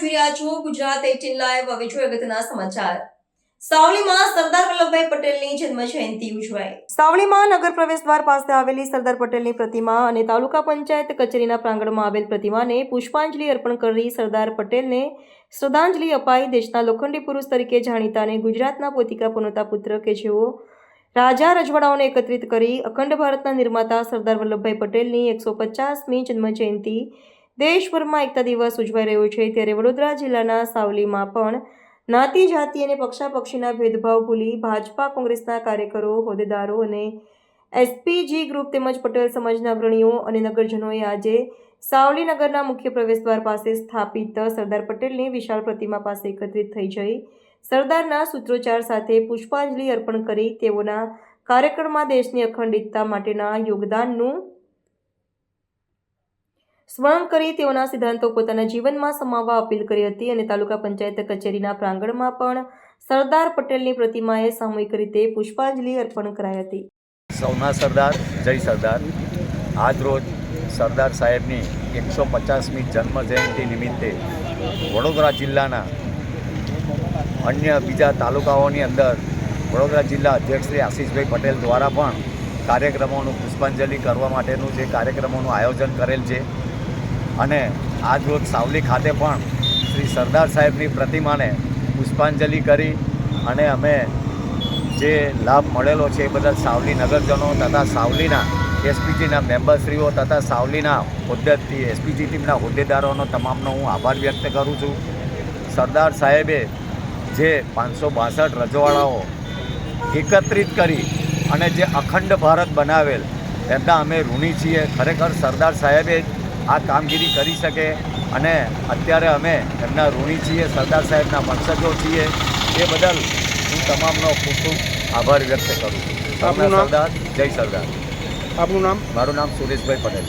જોઈ રહ્યા છો? ગુજરાત એટીન લાઈવ હવે જોઈએ અગત્યના સમાચાર. શ્રદ્ધાંજલિ અપાઈ. દેશના લોખંડી પુરુષ તરીકે જાણીતા અને ગુજરાતના પોતિકા પનોતા પુત્ર કે જેઓ રાજા રજવાડાઓને એકત્રિત કરી અખંડ ભારતના નિર્માતા સરદાર વલ્લભભાઈ પટેલની એકસો પચાસમી જન્મજયંતિ દેશભરમાં એકતા દિવસ ઉજવાઈ રહ્યો છે, ત્યારે વડોદરા જિલ્લાના સાવલીમાં પણ નાતી જાતિ અને પક્ષાપક્ષીના ભેદભાવ ભૂલી ભાજપા કોંગ્રેસના કાર્યકરો, હોદ્દેદારો અને એસપીજી ગ્રુપ તેમજ પટેલ સમાજના અગ્રણીઓ અને નગરજનોએ આજે સાવલી નગરના મુખ્ય પ્રવેશદ્વાર પાસે સ્થાપિત સરદાર પટેલની વિશાળ પ્રતિમા પાસે એકત્રિત થઈ જઈ સરદારના સૂત્રોચ્ચાર સાથે પુષ્પાંજલિ અર્પણ કરી તેઓના કાર્યક્રમમાં દેશની અખંડિતતા માટેના યોગદાનનું સ્મરણ કરી તેઓના સિદ્ધાંતો પોતાના જીવનમાં સમાવવા અપીલ કરી હતી અને તાલુકા પંચાયત કચેરીના પ્રાંગણમાં પણ સરદાર પટેલની પ્રતિમાએ સામૂહિક રીતે પુષ્પાંજલિ અર્પણ કરાઈ હતી. સૌના સરદાર, જય સરદાર. આજ રોજ સરદાર સાહેબની એકસો પચાસમી જન્મ જયંતિ નિમિત્તે વડોદરા જિલ્લાના અન્ય બીજા તાલુકાઓની અંદર વડોદરા જિલ્લા અધ્યક્ષ શ્રી આશીષભાઈ પટેલ દ્વારા પણ કાર્યક્રમોનું પુષ્પાંજલિ કરવા માટેનું જે કાર્યક્રમોનું આયોજન કરેલ છે અને આજ રોજ સાવલી ખાતે પણ શ્રી સરદાર સાહેબની પ્રતિમાને પુષ્પાંજલિ કરી અને અમે જે લાભ મળેલો છે એ બદલ સાવલી નગરજનો તથા સાવલીના એસપીજીના મેમ્બરશ્રીઓ તથા સાવલીના હોદ્દેથી એસપીજી ટીમના હોદ્દેદારોનો તમામનો હું આભાર વ્યક્ત કરું છું. સરદાર સાહેબે જે પાંચસો બાસઠ રજવાડાઓ એકત્રિત કરી અને જે અખંડ ભારત બનાવેલ, એમના અમે ઋણી છીએ. ખરેખર સરદાર સાહેબે આ કામગીરી કરી શકે અને અત્યારે અમે એમના ઋણી છીએ સરદાર સાહેબના વંશજો છીએ એ બદલ હું તમામનો ખૂબ ખૂબ આભાર વ્યક્ત કરું છું. આપનું? સરદાર જય સરદાર. આપનું નામ? મારું નામ સુરેશભાઈ પટેલ.